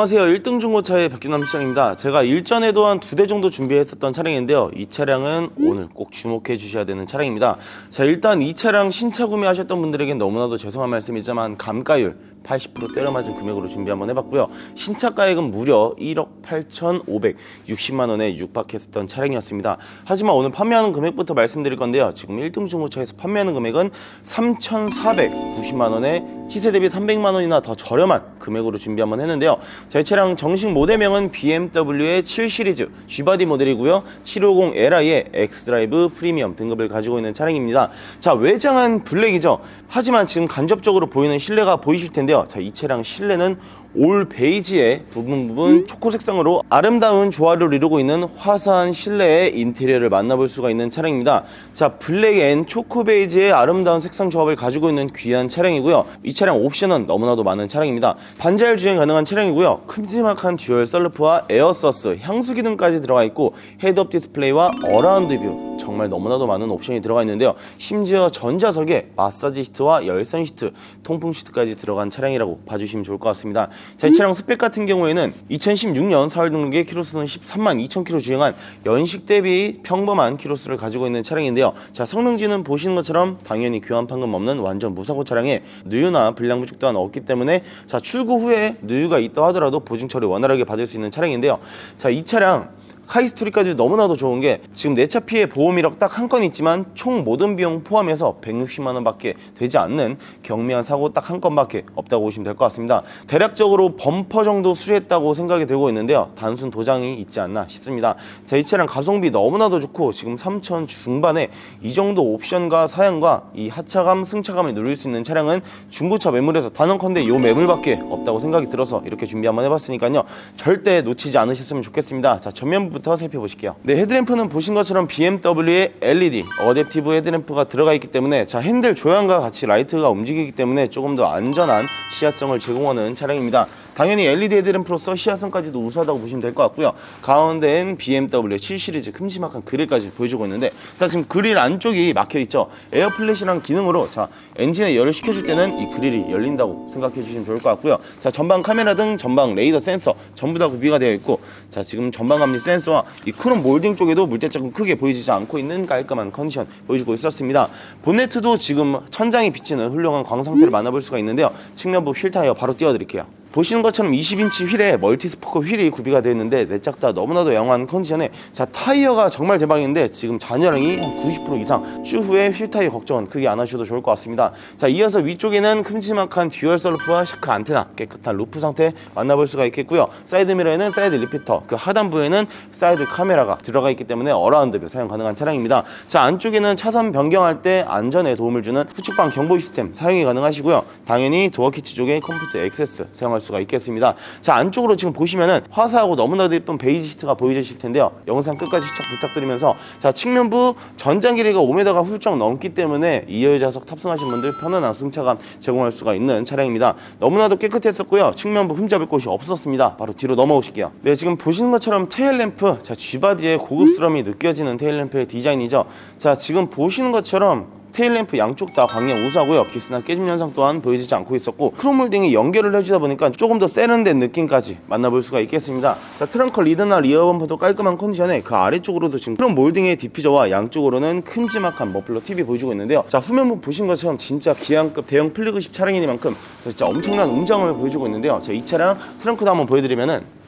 안녕하세요. 1등 중고차의 박진남 시장입니다. 제가 일전에도 한 두 대 정도 준비했었던 차량인데요. 이 차량은 오늘 꼭 주목해 주셔야 되는 차량입니다. 자, 일단 이 차량 신차 구매하셨던 분들에겐 너무나도 죄송한 말씀이지만 감가율 80% 때려맞은 금액으로 준비 한번 해봤고요. 신차 가액은 무려 1억 8,560만 원에 육박했었던 차량이었습니다. 하지만 오늘 판매하는 금액부터 말씀드릴 건데요. 지금 1등 중고차에서 판매하는 금액은 3,490만 원에 시세 대비 300만 원이나 더 저렴한 금액으로 준비 한번 했는데요. 제 차량 정식 모델명은 BMW의 7 시리즈 G바디 모델이고요. 750 Li의 X드라이브 프리미엄 등급을 가지고 있는 차량입니다. 자, 외장은 블랙이죠. 하지만 지금 간접적으로 보이는 실내가 보이실 텐데 요. 자, 이 차량 실내는 올 베이지의 부분 부분 초코 색상으로 아름다운 조화를 이루고 있는 화사한 실내의 인테리어를 만나볼 수가 있는 차량입니다. 자, 블랙 앤 초코 베이지의 아름다운 색상 조합을 가지고 있는 귀한 차량이고요. 이 차량 옵션은 너무나도 많은 차량입니다. 반자율 주행 가능한 차량이고요. 큼지막한 듀얼 썰루프와 에어서스, 향수 기능까지 들어가 있고 헤드업 디스플레이와 어라운드 뷰 정말 너무나도 많은 옵션이 들어가 있는데요. 심지어 전자석에 마사지 시트와 열선 시트, 통풍 시트까지 들어간 차량이라고 봐주시면 좋을 것 같습니다. 자, 이 차량 스펙 같은 경우에는 2016년 4월 등록에 키로수는 13만 2천 킬로 주행한 연식 대비 평범한 키로수를 가지고 있는 차량인데요. 자, 성능지는 보시는 것처럼 당연히 교환 판금 없는 완전 무사고 차량에 누유나 불량 부족 또한 없기 때문에 자, 출고 후에 누유가 있다 하더라도 보증 처리 원활하게 받을 수 있는 차량인데요. 자, 이 차량 카이스토리까지 너무나도 좋은 게 지금 내 차 피해 보험 이력 딱 한 건 있지만 총 모든 비용 포함해서 160만 원밖에 되지 않는 경미한 사고 딱 한 건밖에 없다고 보시면 될 것 같습니다. 대략적으로 범퍼 정도 수리했다고 생각이 들고 있는데요. 단순 도장이 있지 않나 싶습니다. 자, 이 차량 가성비 너무나도 좋고 지금 3천 중반에 이 정도 옵션과 사양과 이 하차감, 승차감을 누릴 수 있는 차량은 중고차 매물에서 단언컨대 요 매물밖에 없다고 생각이 들어서 이렇게 준비 한번 해봤으니까요. 절대 놓치지 않으셨으면 좋겠습니다. 자, 전면부터 살펴보실게요. 네, 헤드램프는 보신 것처럼 BMW의 LED 어댑티브 헤드램프가 들어가 있기 때문에 자, 핸들 조향과 같이 라이트가 움직이기 때문에 조금 더 안전한 시야성을 제공하는 차량입니다. 당연히 LED 헤드램프로서 시야성까지도 우수하다고 보시면 될 것 같고요. 가운데엔 BMW 7 시리즈 큼지막한 그릴까지 보여주고 있는데 자 지금 그릴 안쪽이 막혀 있죠. 에어 플래시랑 기능으로 자 엔진에 열을 식혀줄 때는 이 그릴이 열린다고 생각해 주시면 좋을 것 같고요. 자 전방 카메라 등 전방 레이더 센서 전부 다 구비가 되어 있고 자 지금 전방 감리 센서와 이 크롬 몰딩 쪽에도 물때조금 크게 보이지 않고 있는 깔끔한 컨디션 보여주고 있었습니다. 본네트도 지금 천장이 비치는 훌륭한 광 상태를 만나볼 수가 있는데요. 측면부 휠 타이어 바로 띄워드릴게요. 보시는 것처럼 20인치 휠에 멀티 스포커 휠이 구비가 되어 있는데 내짝 다 너무나도 양호한 컨디션에 자 타이어가 정말 대박인데 지금 잔여량이 한90% 이상. 추후에 휠 타이어 걱정은 크게 안 하셔도 좋을 것 같습니다. 자 이어서 위쪽에는 큼지막한 듀얼 썰루프와 샤크 안테나 깨끗한 루프 상태 만나볼 수가 있겠고요. 사이드 미러에는 사이드 리피터 그 하단부에는 사이드 카메라가 들어가 있기 때문에 어라운드 뷰 사용 가능한 차량입니다. 자 안쪽에는 차선 변경할 때 안전에 도움을 주는 후측방 경보 시스템 사용이 가능하시고요. 당연히 도어 키치 쪽에 컴포트 액세스 사용할 수가 있겠습니다. 자 안쪽으로 지금 보시면은 화사하고 너무나도 예쁜 베이지 시트가 보이실 텐데요. 영상 끝까지 시청 부탁드리면서 자 측면부 전장 길이가 5m가 훌쩍 넘기 때문에 2열 좌석 탑승하신 분들 편안한 승차감 제공할 수가 있는 차량입니다. 너무나도 깨끗했었고요. 측면부 흠잡을 곳이 없었습니다. 바로 뒤로 넘어오실게요. 네 지금 보시는 것처럼 테일램프 자 G바디의 고급스러움이 느껴지는 테일램프의 디자인이죠. 자 지금 보시는 것처럼 테일램프 양쪽 다 광량 우수하고요. 기스나 깨짐 현상 또한 보여지지 않고 있었고 크롬몰딩이 연결을 해주다 보니까 조금 더 세련된 느낌까지 만나볼 수가 있겠습니다. 자 트렁크 리드나 리어 범퍼도 깔끔한 컨디션에 그 아래쪽으로도 지금 크롬 몰딩의 디퓨저와 양쪽으로는 큼지막한 머플러 TV 보여주고 있는데요. 자 후면부 보신 것처럼 진짜 기한급 대형 플리그십 차량이니만큼 진짜 엄청난 웅장함을 보여주고 있는데요. 자이 차량 트렁크도 한번 보여드리면은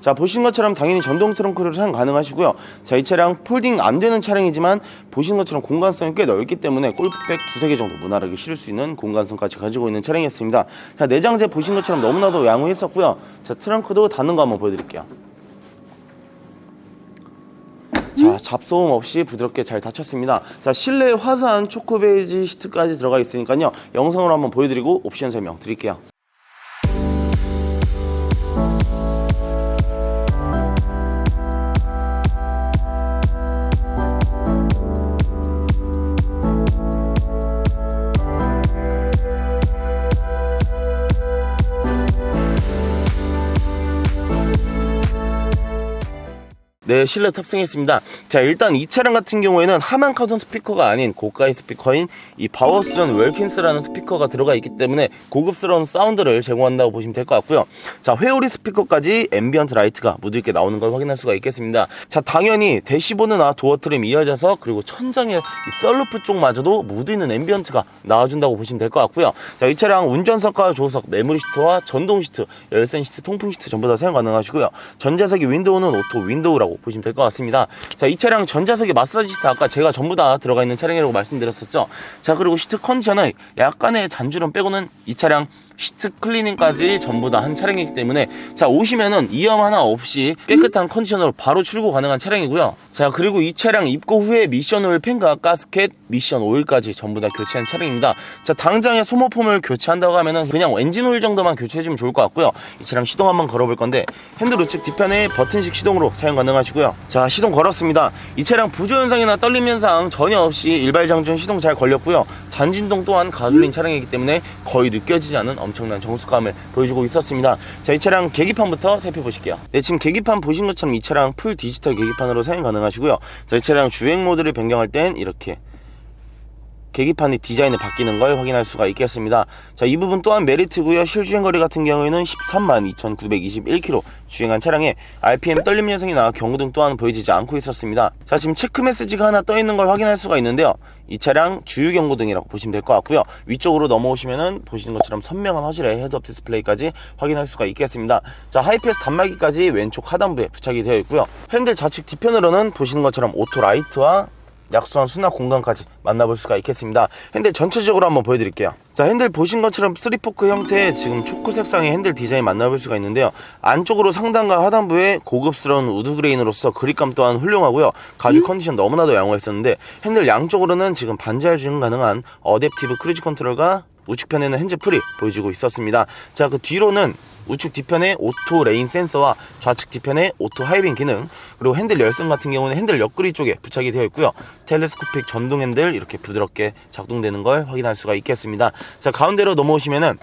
자 보신 것처럼 당연히 전동 트렁크를 사용 가능하시고요. 자 이 차량 폴딩 안 되는 차량이지만 보신 것처럼 공간성이 꽤 넓기 때문에 골프백 두세 개 정도 무난하게 실을 수 있는 공간성까지 가지고 있는 차량이었습니다. 자 내장재 보신 것처럼 너무나도 양호했었고요. 자 트렁크도 닫는 거 한번 보여드릴게요. 자 잡소음 없이 부드럽게 잘 닫혔습니다. 자 실내에 화사한 초코 베이지 시트까지 들어가 있으니까요. 영상으로 한번 보여드리고 옵션 설명 드릴게요 네, 실내 탑승했습니다. 자, 일단 이 차량 같은 경우에는 하만 카톤 스피커가 아닌 고가의 스피커인 이 바워스전 웰킨스라는 스피커가 들어가 있기 때문에 고급스러운 사운드를 제공한다고 보시면 될 것 같고요. 자, 회오리 스피커까지 앰비언트 라이트가 무드 있게 나오는 걸 확인할 수가 있겠습니다. 자, 당연히 대시보드나 도어 트림 2열 좌석 그리고 천장에 이 썰루프 쪽마저도 무드 있는 앰비언트가 나와준다고 보시면 될 것 같고요. 자, 이 차량 운전석과 조수석, 메모리 시트와 전동 시트, 열선 시트, 통풍 시트 전부 다 사용 가능하시고요. 전자석의 윈도우는 오토 윈도우라고 보시면 될 것 같습니다. 자, 이 차량 전자석의 마사지 시트 아까 제가 전부 다 들어가 있는 차량이라고 말씀드렸었죠. 자, 그리고 시트 컨디션은 약간의 잔주름 빼고는 이 차량 시트 클리닝까지 전부 다 한 차량이기 때문에 자 오시면은 이염 하나 없이 깨끗한 컨디션으로 바로 출고 가능한 차량이고요. 자 그리고 이 차량 입고 후에 미션 오일 팬과 가스켓 미션 오일까지 전부 다 교체한 차량입니다. 자 당장에 소모품을 교체한다고 하면은 그냥 엔진 오일 정도만 교체해주면 좋을 것 같고요. 이 차량 시동 한번 걸어볼 건데 핸들 우측 뒤편에 버튼식 시동으로 사용 가능하시고요. 자 시동 걸었습니다. 이 차량 부조 현상이나 떨림 현상 전혀 없이 일발 장전 시동 잘 걸렸고요. 잔진동 또한 가솔린 차량이기 때문에 거의 느껴지지 않은 엄청난 정수감을 보여주고 있었습니다. 자, 이 차량 계기판부터 살펴보실게요. 네, 지금 계기판 보신 것처럼 이 차량 풀 디지털 계기판으로 사용 가능하시고요. 자, 이 차량 주행 모드를 변경할 땐 이렇게 계기판의 디자인이 바뀌는 걸 확인할 수가 있겠습니다. 자, 이 부분 또한 메리트고요. 실주행 거리 같은 경우에는 13만 2,921km 주행한 차량에 RPM 떨림 현상이나 경고등 또한 보여지지 않고 있었습니다. 자, 지금 체크 메시지가 하나 떠 있는 걸 확인할 수가 있는데요. 이 차량 주유 경고등이라고 보시면 될 것 같고요. 위쪽으로 넘어오시면은 보시는 것처럼 선명한 화질의 헤드업 디스플레이까지 확인할 수가 있겠습니다. 자, 하이패스 단말기까지 왼쪽 하단부에 부착이 되어 있고요. 핸들 좌측 뒤편으로는 보시는 것처럼 오토 라이트와 약소한 수납 공간까지 만나볼 수가 있겠습니다. 핸들 전체적으로 한번 보여드릴게요. 자, 핸들 보신 것처럼 3포크 형태의 지금 초코 색상의 핸들 디자인 만나볼 수가 있는데요. 안쪽으로 상단과 하단부에 고급스러운 우드 그레인으로서 그립감 또한 훌륭하고요. 가죽 컨디션 너무나도 양호했었는데 핸들 양쪽으로는 지금 반자율 주행 가능한 어댑티브 크루즈 컨트롤과 우측편에는 핸즈 프리 보여주고 있었습니다. 자, 그 뒤로는 우측 뒤편에 오토 레인 센서와 좌측 뒤편에 오토 하이빙 기능 그리고 핸들 열선 같은 경우는 핸들 옆구리 쪽에 부착이 되어 있고요. 텔레스코픽 전동 핸들 이렇게 부드럽게 작동되는 걸 확인할 수가 있겠습니다. 자 가운데로 넘어오시면은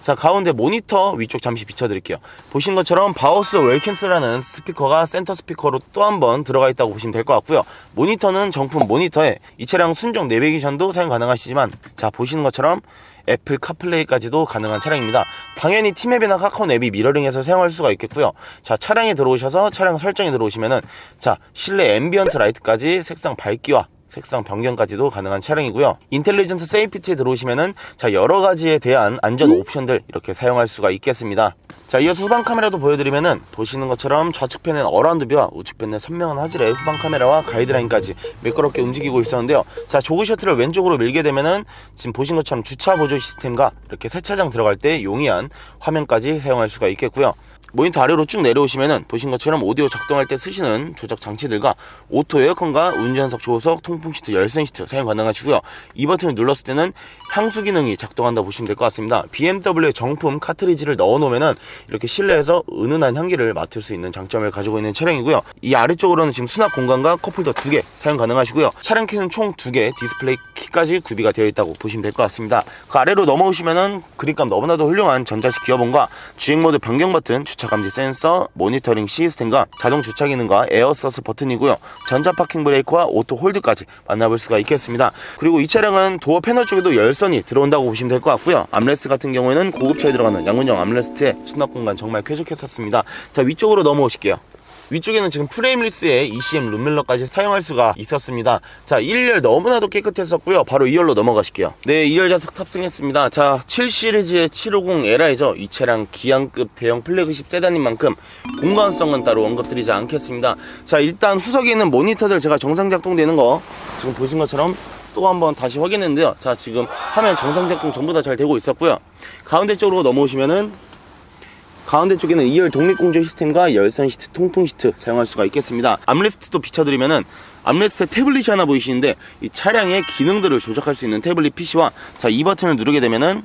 자 가운데 모니터 위쪽 잠시 비춰드릴게요. 보신 것처럼 바우스 웰킨스라는 스피커가 센터 스피커로 또 한 번 들어가 있다고 보시면 될 것 같고요. 모니터는 정품 모니터에 이 차량 순정 내비게이션도 사용 가능하시지만 자 보시는 것처럼 애플 카플레이까지도 가능한 차량입니다. 당연히 티맵이나 카카오 앱이 미러링해서 사용할 수가 있겠고요. 자, 차량에 들어오셔서 차량 설정에 들어오시면은 자, 실내 앰비언트 라이트까지 색상 밝기와 색상 변경까지도 가능한 차량이고요. 인텔리전트 세이프티에 들어오시면은 자 여러 가지에 대한 안전 옵션들 이렇게 사용할 수가 있겠습니다. 자 이어서 후방 카메라도 보여드리면은 보시는 것처럼 좌측편엔 어라운드 뷰와 우측편엔 선명한 화질의 후방 카메라와 가이드라인까지 매끄럽게 움직이고 있었는데요. 자 조그 셔틀을 왼쪽으로 밀게 되면은 지금 보신 것처럼 주차 보조 시스템과 이렇게 세차장 들어갈 때 용이한 화면까지 사용할 수가 있겠고요. 모니터 아래로 쭉 내려오시면은 보신 것처럼 오디오 작동할 때 쓰시는 조작 장치들과 오토 에어컨과 운전석 조석, 통풍 시트, 열선 시트 사용 가능하시고요. 이 버튼을 눌렀을 때는 향수 기능이 작동한다 보시면 될 것 같습니다. BMW의 정품 카트리지를 넣어 놓으면은 이렇게 실내에서 은은한 향기를 맡을 수 있는 장점을 가지고 있는 차량이고요. 이 아래쪽으로는 지금 수납 공간과 컵홀더 두 개 사용 가능하시고요. 차량 키는 총 두 개, 디스플레이 키까지 구비가 되어 있다고 보시면 될 것 같습니다. 그 아래로 넘어오시면은 그립감 너무나도 훌륭한 전자식 기어봉과 주행 모드 변경 버튼, 주차 감지 센서, 모니터링 시스템과 자동 주차 기능과 에어 서스 버튼이고요. 전자 파킹 브레이크와 오토 홀드까지 만나볼 수가 있겠습니다. 그리고 이 차량은 도어 패널 쪽에도 열선이 들어온다고 보시면 될 것 같고요. 암레스트 같은 경우에는 고급차에 들어가는 양문형 암레스트에 수납 공간 정말 쾌적했었습니다. 자 위쪽으로 넘어오실게요. 위쪽에는 지금 프레임리스에 ECM 룸밀러까지 사용할 수가 있었습니다. 자, 1열 너무나도 깨끗했었고요. 바로 2열로 넘어가실게요. 네, 2열 좌석 탑승했습니다. 자, 7 시리즈의 750Li죠. 이 차량 기안급 대형 플래그십 세단인 만큼 공간성은 따로 언급드리지 않겠습니다. 자, 일단 후석에 있는 모니터들 제가 정상 작동되는 거 지금 보신 것처럼 또 한번 다시 확인했는데요. 자, 지금 화면 정상 작동 전부 다 잘 되고 있었고요. 가운데 쪽으로 넘어오시면은 가운데 쪽에는 2열 독립공조 시스템과 열선 시트, 통풍 시트 사용할 수가 있겠습니다. 암레스트도 비춰드리면은 암레스트 태블릿이 하나 보이시는데 이 차량의 기능들을 조작할 수 있는 태블릿 PC와 자 이 버튼을 누르게 되면은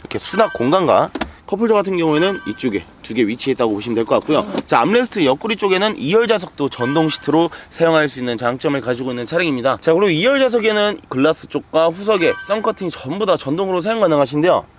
이렇게 수납 공간과 컵홀더 같은 경우에는 이쪽에 두 개 위치해 있다고 보시면 될 것 같고요. 자, 암레스트 옆구리 쪽에는 2열 좌석도 전동 시트로 사용할 수 있는 장점을 가지고 있는 차량입니다. 자, 그리고 2열 좌석에는 글라스 쪽과 후석에 썬커팅이 전부 다 전동으로 사용 가능하신데요.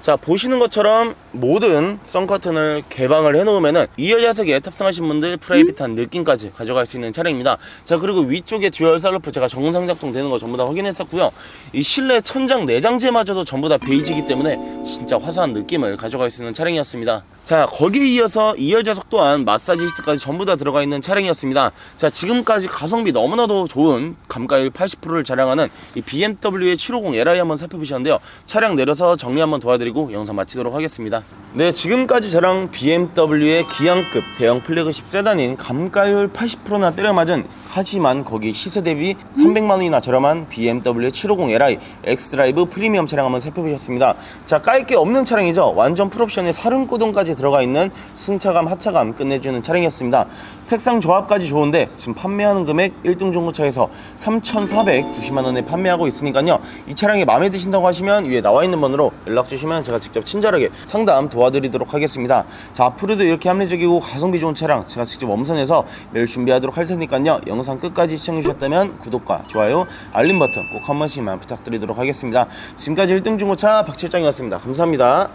자 보시는 것처럼 모든 썬커튼을 개방을 해놓으면은 2열 좌석에 탑승하신 분들 프라이빗한 느낌까지 가져갈 수 있는 차량입니다. 자 그리고 위쪽에 듀얼 썬루프 제가 정상 작동 되는 거 전부 다 확인했었고요. 이 실내 천장 내장재마저도 전부 다 베이지이기 때문에 진짜 화사한 느낌을 가져갈 수 있는 차량이었습니다. 자 거기에 이어서 2열 좌석 또한 마사지 시트까지 전부 다 들어가 있는 차량이었습니다. 자 지금까지 가성비 너무나도 좋은 감가율 80%를 자랑하는 이 BMW의 750 Li 한번 살펴보셨는데요. 차량 내려서 정리 한번 도와드 리고 영상 마치도록 하겠습니다. 네 지금까지 저랑 BMW의 기왕급 대형 플래그십 세단인 감가율 80%나 때려맞은 하지만 거기 시세 대비 300만 원이나 저렴한 BMW의 750 Li 엑스드라이브 프리미엄 차량 한번 살펴보셨습니다. 자 깔 게 없는 차량이죠? 완전 풀옵션에 사륜구동까지 들어가 있는 승차감 하차감 끝내주는 차량이었습니다. 색상 조합까지 좋은데 지금 판매하는 금액 1등 중고차에서 3,490만 원에 판매하고 있으니까요. 이 차량이 마음에 드신다고 하시면 위에 나와 있는 번호로 연락 주시면 제가 직접 친절하게 상담 도와드리도록 하겠습니다. 자 앞으로도 이렇게 합리적이고 가성비 좋은 차량 제가 직접 엄선해서 매일 준비하도록 할 테니까요 영상 끝까지 시청해 주셨다면 구독과 좋아요 알림 버튼 꼭 한 번씩만 부탁드리도록 하겠습니다. 지금까지 1등 중고차 박칠장이었습니다. 감사합니다